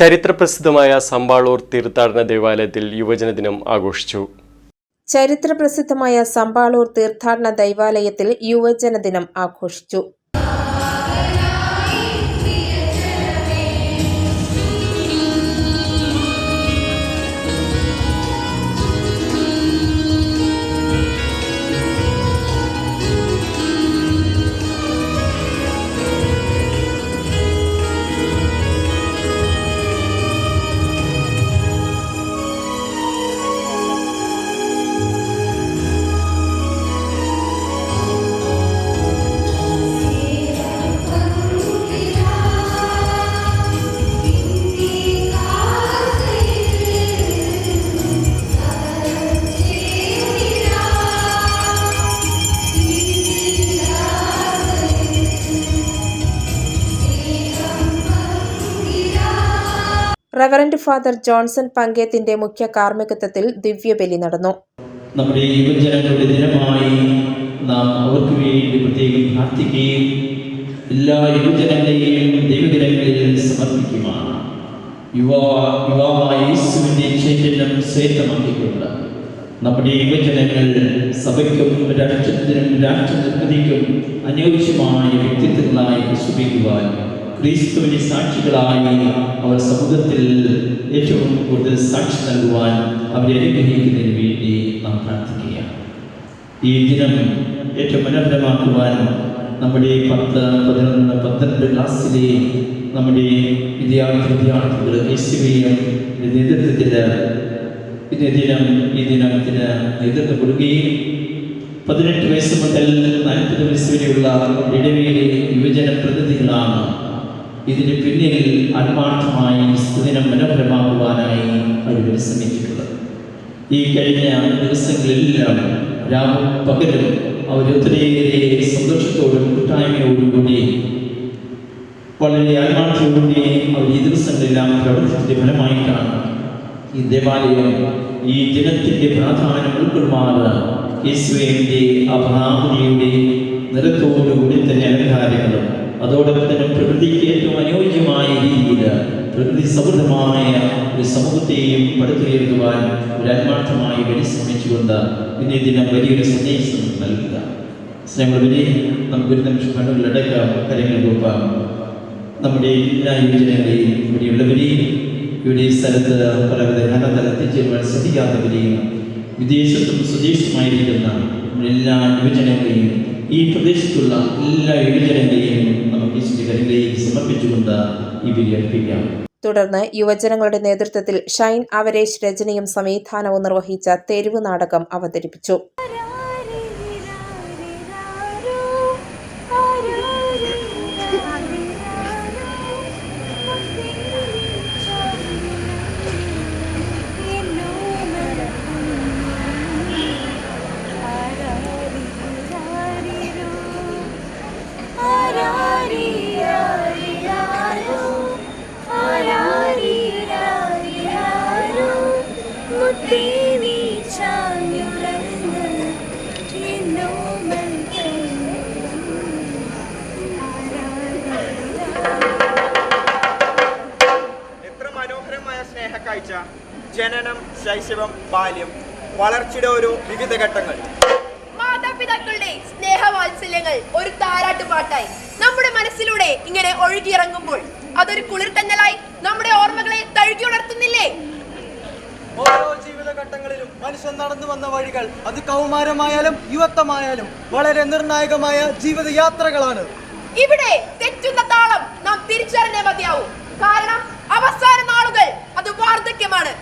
ചരിത്രപ്രസിദ്ധമായ സമ്പാളൂർ തീർത്ഥാടന ദേവാലയത്തിൽ യുവജനദിനം ആഘോഷിച്ചു. ചരിത്രപ്രസിദ്ധമായ സമ്പാളൂർ തീർത്ഥാടന ദൈവാലയത്തിൽ യുവജനദിനം ആഘോഷിച്ചു. റവറന്റ് ഫാദർ ജോൺസൺ പങ്കേത്തിന്റെ മുഖ്യ കാർമ്മികത്വത്തിൽ ദിവ്യബലി നടന്നു. നമ്മുടെ യുവജനങ്ങളുടെ ദിനമായി നാം അവർക്ക് വേണ്ടി പ്രത്യേകം പ്രാർത്ഥിക്കുകയും എല്ലാ യുവജനങ്ങളെയും ദൈവദിനങ്ങളിൽ സമർപ്പിക്കുമാണ്. യുവാ യുവാവായ യേശുവിന്റെ ചൈതന്യം ശ്രേഷ്ഠമാക്കിക്കൊണ്ട് നമ്മുടെ യുവജനങ്ങൾ സഭയ്ക്കും രാഷ്ട്രത്തിനും രാഷ്ട്രനിർമ്മിതിക്കും അനുയോജ്യമായ വ്യക്തിത്വങ്ങളായി വിശ്വസിക്കുവാൻ ക്രിസ്തുവിന് സാക്ഷികളായി അവർ സമൂഹത്തിൽ ഏറ്റവും കൂടുതൽ സാക്ഷി നൽകുവാൻ അവരെ അനുഗ്രഹിക്കുന്നതിന് വേണ്ടി നാം പ്രാർത്ഥിക്കുകയാണ്. ഈ ദിനം ഏറ്റവും മനോഹരമാക്കുവാൻ നമ്മുടെ പത്ത് പതിനൊന്ന് പന്ത്രണ്ട് ക്ലാസ്സിലെ നമ്മുടെ വിദ്യാർത്ഥി വിദ്യാർത്ഥികൾ യേശുവിയും നേതൃത്വത്തിൽ ഇന്നേ ദിനം ഈ ദിനത്തിന് നേതൃത്വം കൊടുക്കുകയും പതിനെട്ട് വയസ്സ് മുതൽ നാൽപ്പത് വയസ്സ് വരെയുള്ള ഇടവേലെ യുവജന പ്രതിനിധികളാണ് ഇതിന് പിന്നിൽ ആത്മാർത്ഥമായി സുദിനം മനോഹരമാക്കുവാനായി അവർ വിശ്രമിച്ചിട്ടുള്ളത് ഈ കഴിഞ്ഞ ദിവസങ്ങളിലെല്ലാം രാവും പകലും അവർ ഒത്തിരിയേറെ സന്തോഷത്തോടും കൂട്ടായ്മയോടും കൂടി വളരെ ആത്മാർത്ഥയോടുകൂടി അവർ ഈ ദിവസങ്ങളെല്ലാം പ്രവർത്തിച്ചതിന്റെ ഫലമായിട്ടാണ് ഈ ദേവാലയം ഈ ജനത്തിന്റെ പ്രാധാന്യം ഉൾക്കൊള്ളുമാറ് യേശുവിന്റെ ആ നിരത്തോടുകൂടി തന്നെ അലങ്കാരങ്ങളും അതോടൊപ്പം തന്നെ പ്രകൃതിക്ക് ഏറ്റവും അനുയോജ്യമായ രീതിയിൽ പ്രകൃതി സൗഹൃദമായ ഒരു സമൂഹത്തെയും പടുത്തുയർത്തുവാൻ ഒരു ആത്മാർത്ഥമായി പരിശ്രമിച്ചുകൊണ്ട് ഇന്നേ ദിനം വലിയൊരു സന്ദേശം നൽകുക. സ്നേഹമുള്ളവരെ നമുക്കൊരു നിമിഷം കണ്ണുകളിലടക്കാം കരങ്ങൾ കൂപ്പാം. നമ്മുടെ എല്ലാ യുവജനങ്ങളെയും ഇവിടെയുള്ളവരെയും ഇവിടെ സ്ഥലത്ത് പലവിധ ഘനതല എത്തിച്ചേരുവാൻ ശ്രദ്ധിക്കാത്തവരെയും വിദേശത്തും സ്വദേശത്തുമായിരിക്കുന്ന എല്ലാ യുവജനങ്ങളെയും ഈ പ്രദേശത്തുള്ള എല്ലാ യുവജനങ്ങളെയും നമുക്ക് ഈ കരങ്ങളിലേക്ക് സമർപ്പിച്ചുകൊണ്ട് ഇതിൽ അർപ്പിക്കാം. തുടർന്ന് യുവജനങ്ങളുടെ നേതൃത്വത്തിൽ ഷൈൻ അവരേഷ് രചനയും സംവിധാനവും നിർവഹിച്ച തെരുവ് നാടകം അവതരിപ്പിച്ചു. ജനനം ശൈശവം ബാല്യം വളർച്ചയുടെ ഒരു വിവിധ ഘട്ടങ്ങൾ. മാതാപിതാക്കളുടെ സ്നേഹവാത്സല്യങ്ങൾ ഒരു താരാട്ടുപാട്ടായി നമ്മുടെ മനസ്സിലൂടെ ഇങ്ങനെ ഒഴുകിയിറങ്ങുമ്പോൾ അതൊരു കുളിർ തന്നലായി നമ്മുടെ ഓർമ്മകളെ തഴുകി ഉണർത്തുന്നില്ലേ? ഓരോ ജീവിതഘട്ടങ്ങളിലും മനുഷ്യൻ നടന്നു വന്ന വഴികൾ അത് കൗമാരമായാലും യുവത്വമായാലും വളരെ നിർണായകമായ ജീവിതയാത്രകളാണ്. ഇവിടെ തെറ്റുന്ന താളം നാം തിരിച്ചറിഞ്ഞേ മതിയാവും. കാരണം അവസാന നാളുകൾ അത് വാർദ്ധക്യമാണ്.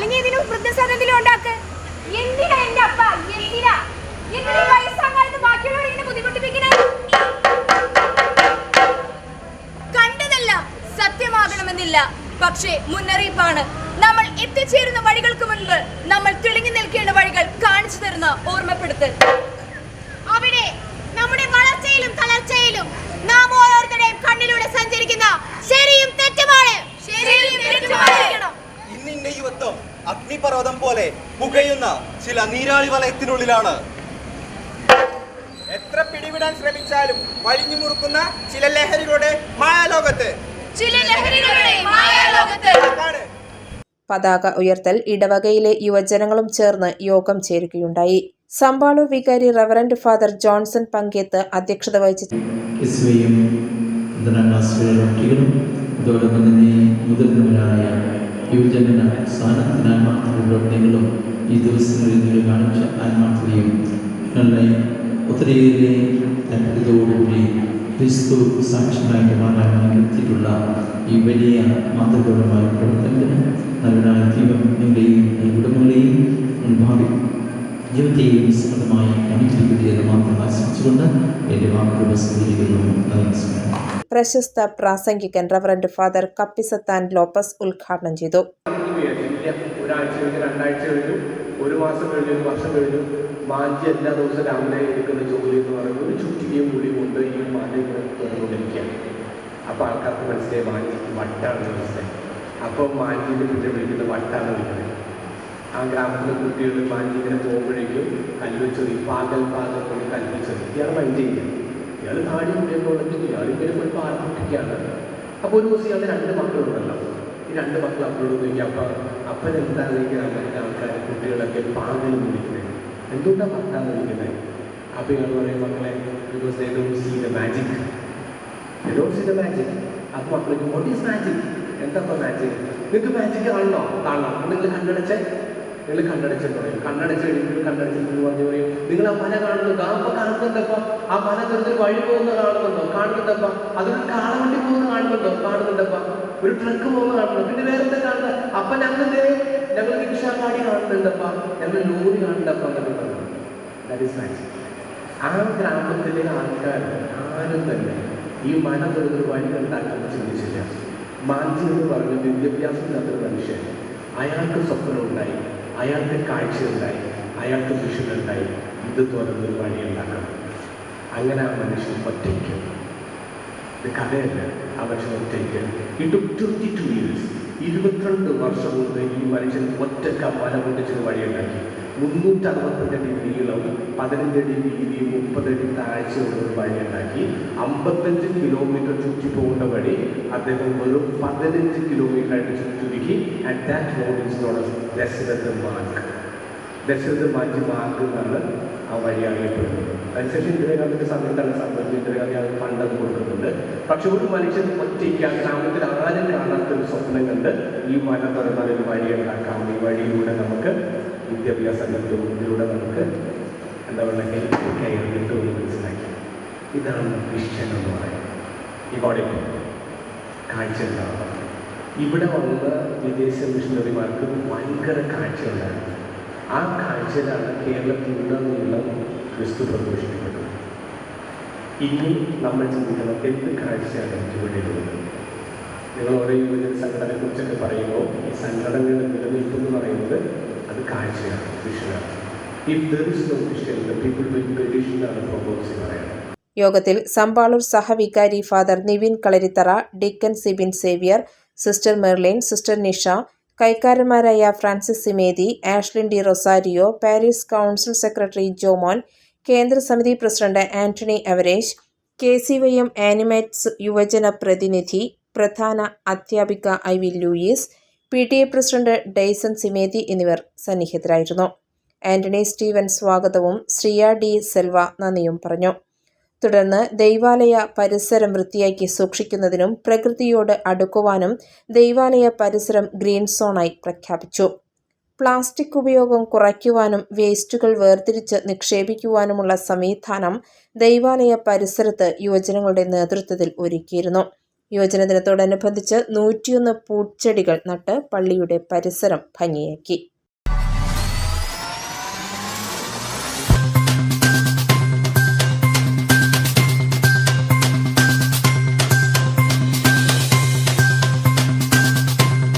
അല്ലെങ്കിൽ ഏതെങ്കിലും വൃദ്ധസദനത്തിലും ഉണ്ടാക്ക്. എന്തിനാ എന്റെ അപ്പ? എന്തിനാ? എന്തിനാ ഈ വയസ്സാകാലത്ത് ബാക്കിയുള്ളവർ ഇങ്ങനെ ബുദ്ധിമുട്ടിപ്പിക്കണേ കണ്ടതല്ല സത്യമാകണമെന്നില്ല. പക്ഷേ മുന്നറിയിപ്പാണ്. നമ്മൾ എത്തിച്ചേരുന്ന വഴികൾക്ക് മുൻപ് നമ്മൾ തിളങ്ങി നിൽക്കേണ്ട വഴികൾ കാണിച്ചു തരുന്ന ഓർമ്മപ്പെടുത്തൽ. അവിടെ നമ്മുടെ വളർച്ചയിലും തളർച്ചയിലും നാം ഓരോരുത്തരുടെയും കണ്ണിലൂടെ സഞ്ചരിക്കുന്ന ശരിയും തെറ്റുമാണ്. ശരിയും തെറ്റുമാണ് ഇന്നിന്റെ യുവത്വം അഗ്നിപർവതം പോലെ പുകയുന്ന ചില നീരാളി വലയത്തിനുള്ളിലാണ്. എത്ര പിടിവിടാൻ ശ്രമിച്ചാലും വലിഞ്ഞു മുറുക്കുന്ന ചില ലഹരികളുടെ മായാലോകത്ത്. ചില ലഹരികളുടെ മായാലോകത്ത്. അതാണ്. പതാക ഉയർത്തൽ ഇടവകയിലെ യുവജനങ്ങളും ചേർന്ന് യോഗം ചേരുകയുണ്ടായി. സമ്പാളൂർ വികാരി റവറന്റ് ഫാദർ ജോൺസൺ പങ്കേത്ത് അധ്യക്ഷത വഹിച്ച ക്രിസ്തുവയും ഒന്നാം ക്ലാസ്സിലുള്ള കുട്ടികളും നിങ്ങളും ഈ ദിവസങ്ങളിൽ നിങ്ങൾ കാണിച്ച ആത്മാർത്ഥതയും നിങ്ങളുടെ ഒത്തിരിയേറെ താല്പര്യത്തോടുകൂടി ക്രിസ്തു സാക്ഷ്യമായിട്ട് മാറാൻ എത്തിയിട്ടുള്ള ഈ വലിയ മാതൃകപരമായ പ്രവർത്തനത്തിന് നല്ലതായ ദൈവം നിങ്ങളുടെയും നിങ്ങളുടെ കുടുംബങ്ങളെയും ഭാവി ജീവിതത്തെയും സമൃദ്ധമായി അനുഗ്രഹിക്കട്ടെ മാത്രം ആശ്രയിച്ചുകൊണ്ട് എന്റെ വാക്കുകൾ സ്വീകരിക്കുന്നു. നമസ്കാരം. പ്രശസ്ത പ്രാസംഗികൻ റവറന്റ് ഫാദർ കപ്പിസത്താൻ ലോപ്പസ് ഉദ്ഘാടനം ചെയ്തു. ഒരാഴ്ച രണ്ടാഴ്ച ഒരു മാസം കഴിഞ്ഞു വർഷം കഴിഞ്ഞു എല്ലാ ദിവസവും രാവിലെ എടുക്കുന്ന ജോലി എന്ന് പറയുന്നത് ഒരു ചുറ്റിയും കൂടി കൊണ്ട് ഈ മാഞ്ചി തുടങ്ങിക്കൊണ്ടിരിക്കുകയാണ് അപ്പോൾ ആൾക്കാർക്ക് മനസ്സിലായി മാഞ്ചി വട്ടാണ് മനസ്സിലായി അപ്പോൾ മാഞ്ചിനെ പിന്നെ വിളിക്കുന്നത് വട്ടാണ് വിളിക്കുന്നത്. ആ ഗ്രാമത്തിലെ കുട്ടികൾ മാഞ്ചി ഇങ്ങനെ പോകുമ്പോഴേക്കും കല്ലുവെച്ചെറി പാകൽ പാകൽ കൊണ്ട് കല്ലുവെച്ചെറി ഇയാൾ മൈൻഡ് ചെയ്യില്ല. ഇയാൾ താടി മുടിയൊക്കെ ഇയാൾ പോയി പാർപ്പിക്കുകയാണ് അപ്പോൾ ഒരു ദിവസം ഇയാളുടെ രണ്ട് മക്കളുണ്ടല്ലോ. ഈ രണ്ട് മക്കൾ അപ്പോഴും ഉപയോഗിക്കുക അപ്പം അപ്പൻ എന്താണ് അങ്ങനത്തെ ആൾക്കാർ കുട്ടികളൊക്കെ പാകൽ വിളിക്കുന്നത് എന്തുകൊണ്ടാണ് ഭർത്താവ് വിളിക്കുന്നത് അപ്പം ഇയാൾ പറയും മക്കളെ because they don't see magic they don't magic അപ്പം മക്കൾ വാട്ട് ഈസ് മാജിക് എന്താ മാജിക് നിങ്ങൾക്ക് മാജിക് കാണണോ കാണണം. നിങ്ങൾ കണ്ണടച്ച് നിങ്ങൾ കണ്ണടച്ചിട്ട് പറയും കണ്ണടച്ച് കഴിഞ്ഞിട്ട് കണ്ണടച്ചിട്ട് പറഞ്ഞു പറയും. നിങ്ങൾ ആ മല കാണുന്നുണ്ടോ ആ അപ്പൊ കാണുന്നുണ്ടപ്പ. ആ മല വെറുതെ വഴി പോകുന്ന കാണുന്നുണ്ടോ? കാണുന്നുണ്ടപ്പോ. അതൊരു കാളവണ്ടി പോകുന്ന കാണുന്നുണ്ടോ? കാണുന്നുണ്ടപ്പോ. ഒരു ട്രക്ക് പോകുന്ന കാണുന്നുണ്ടോ? പിന്നെ വേറെ എന്താ കാണുന്നത്? അപ്പൊ ഞങ്ങൾ ഞങ്ങൾ റിക്ഷാഗാടി കാണുന്നുണ്ടപ്പ. ഞങ്ങൾ ലോറി കാണുന്നുണ്ടപ്പ ഈസ് മാജിക് ആ ഗ്രാമത്തിലെ ആൾക്കാർ ആരും തന്നെ ഈ മല വെറുതെ വഴി ഉണ്ടാക്കാൻ ചിന്തിച്ചില്ല. മാറ്റി എന്ന് പറഞ്ഞ വിദ്യാഭ്യാസമില്ലാത്തൊരു മനുഷ്യൻ അയാൾക്ക് സ്വപ്നമുണ്ടായി. അയാൾക്ക് കാഴ്ചയുണ്ടായി അയാൾക്ക് വിഷനുണ്ടായി ഇത് തുറന്നൊരു വഴി ഉണ്ടാക്കണം. അങ്ങനെ ആ മനുഷ്യൻ ഒറ്റയ്ക്ക്. ഇത് കഥയല്ല. ആ മനുഷ്യൻ ഒറ്റയ്ക്ക്. ഇട്ട് ട്വന്റി ടു ഇയേഴ്സ് ഇരുപത്തിരണ്ട് വർഷം കൊണ്ട് ഈ മനുഷ്യൻ ഒറ്റയ്ക്ക് മല പൊട്ടിച്ചൊരു വഴിയുണ്ടാക്കി മുന്നൂറ്റി അറുപത്തഞ്ചടി നീളം പതിനഞ്ചടി വീതിയും മുപ്പതടി താഴ്ചയുള്ള ഒരു വഴിയുണ്ടാക്കി അമ്പത്തഞ്ച് കിലോമീറ്റർ ചുറ്റി പോകേണ്ട വഴി അദ്ദേഹം വെറും പതിനഞ്ച് കിലോമീറ്റർ ആയിട്ട് ചുറ്റുരുക്കി and that road is not Dasharatha Marg. Dasharatha മാറ്റി മാർഗ് എന്നാണ് ആ വഴി അറിയപ്പെടുന്നത്. അതിനുശേഷം ഇന്ദിരാഗാന്ധിയുടെ സമയത്താണ് സംഭവിച്ചത്. ഇന്ദിരാഗാന്ധി അത് ഫണ്ടത് കൊടുക്കുന്നുണ്ട്. പക്ഷെ ഒരു മനുഷ്യൻ ഒറ്റയ്ക്ക് ആ ഗ്രാമത്തിൽ ആരും കാണാത്ത ഒരു സ്വപ്നം കണ്ട് ഈ മല തുറന്നാൽ ഒരു വഴി ഉണ്ടാക്കാം. ഈ വഴിയിലൂടെ നമുക്ക് വിദ്യാഭ്യാസം ഇതിലൂടെ നമുക്ക് എന്താ പറയുക ഹെൽപ്പ് കെയർ കിട്ടുമെന്ന് മനസ്സിലാക്കി. ഇതാണ് ക്രിസ്ത്യൻ എന്ന് പറയുന്നത്. ഇവിടെ കാഴ്ച ഉണ്ടാവുക. ഇവിടെ വന്ന വിദേശ മിഷണറിമാർക്ക് ഭയങ്കര കാഴ്ച ഉണ്ടായിരുന്നു. ആ കാഴ്ചയിലാണ് കേരളത്തിലുടനീളം ക്രിസ്തു പ്രഘോഷിക്കപ്പെട്ടത് ഇനി നമ്മൾ ചിന്തിക്കണം എന്ത് കാഴ്ചയാണ് ഇവിടെ ഉള്ളത്? നിങ്ങൾ ഓരോ യുവജന സംഘടനയെ കുറിച്ചൊക്കെ പറയുമ്പോൾ ഈ സംഘടനയുടെ നിലനിൽപ്പ് എന്ന് പറയുന്നത് അത് കാഴ്ചയാണ് വിഷനാണ് if there is no vision the people will perish എന്നാണ് പ്രോബോക്സി പറയുന്നത് യോഗത്തിൽ Sampaloor സഹവികാരി father Nivin Kalarithara deacon Sibin Xavier sister Merlin sister Nisha കൈക്കാരന്മാരായ Francis Simethi Ashlin D Rosario parish council secretary Jomon കേന്ദ്ര സമിതി president Antony Avaresh K C Y M animates യുവജന പ്രതിനിധി പ്രധാന അധ്യാപിക I V Louis P T A president Dayson Simethi എന്നിവർ സന്നിഹിതരായിരുന്നു. Antony Steven സ്വാഗതവും Shriya D Selva നന്ദിയും പറഞ്ഞു. തുടർന്ന് ദൈവാലയ പരിസരം വൃത്തിയാക്കി സൂക്ഷിക്കുന്നതിനും പ്രകൃതിയോട് അടുക്കുവാനും ദൈവാലയ പരിസരം ഗ്രീൻ സോണായി പ്രഖ്യാപിച്ചു. പ്ലാസ്റ്റിക് ഉപയോഗം കുറയ്ക്കുവാനും വേസ്റ്റുകൾ വേർതിരിച്ച് നിക്ഷേപിക്കുവാനുമുള്ള സംവിധാനം ദൈവാലയ പരിസരത്ത് യുവജനങ്ങളുടെ നേതൃത്വത്തിൽ ഒരുക്കിയിരുന്നു. യുവജന ദിനത്തോടനുബന്ധിച്ച് നൂറ്റിയൊന്ന് പൂച്ചെടികൾ നട്ട് പള്ളിയുടെ പരിസരം ഭംഗിയാക്കി.